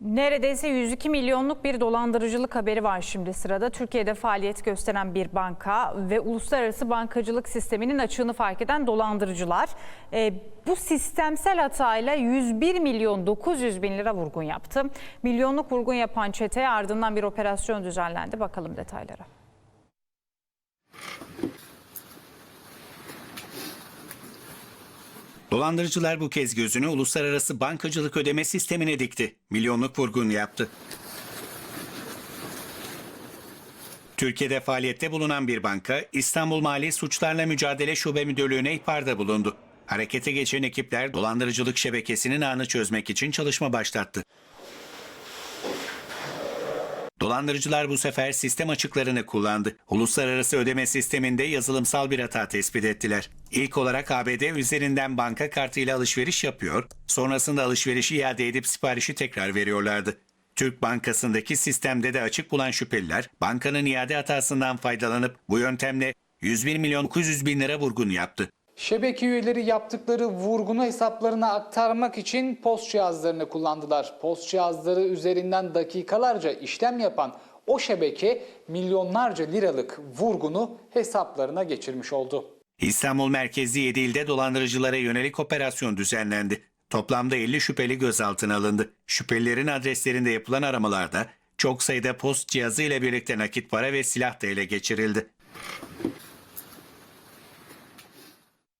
Neredeyse 102 milyonluk bir dolandırıcılık haberi var şimdi sırada. Türkiye'de faaliyet gösteren bir banka ve uluslararası bankacılık sisteminin açığını fark eden dolandırıcılar e, bu sistemsel hatayla 101 milyon 900 bin lira vurgun yaptı. Milyonluk vurgun yapan çeteye ardından bir operasyon düzenlendi. Bakalım detaylara. Dolandırıcılar bu kez gözünü uluslararası bankacılık ödeme sistemine dikti. Milyonluk vurgun yaptı. Türkiye'de faaliyette bulunan bir banka, İstanbul Mali Suçlarla Mücadele Şube Müdürlüğü'ne ihbarda bulundu. Harekete geçen ekipler dolandırıcılık şebekesinin ağını çözmek için çalışma başlattı. Dolandırıcılar bu sefer sistem açıklarını kullandı. Uluslararası ödeme sisteminde yazılımsal bir hata tespit ettiler. İlk olarak ABD üzerinden banka kartıyla alışveriş yapıyor, sonrasında alışverişi iade edip siparişi tekrar veriyorlardı. Türk Bankası'ndaki sistemde de açık bulan şüpheliler bankanın iade hatasından faydalanıp bu yöntemle 101 milyon 900 bin lira vurgun yaptı. Şebeke üyeleri yaptıkları vurgunu hesaplarına aktarmak için post cihazlarını kullandılar. Post cihazları üzerinden dakikalarca işlem yapan o şebeke milyonlarca liralık vurgunu hesaplarına geçirmiş oldu. İstanbul merkezli 7 ilde dolandırıcılara yönelik operasyon düzenlendi. Toplamda 50 şüpheli gözaltına alındı. Şüphelilerin adreslerinde yapılan aramalarda çok sayıda post cihazı ile birlikte nakit para ve silah da ele geçirildi.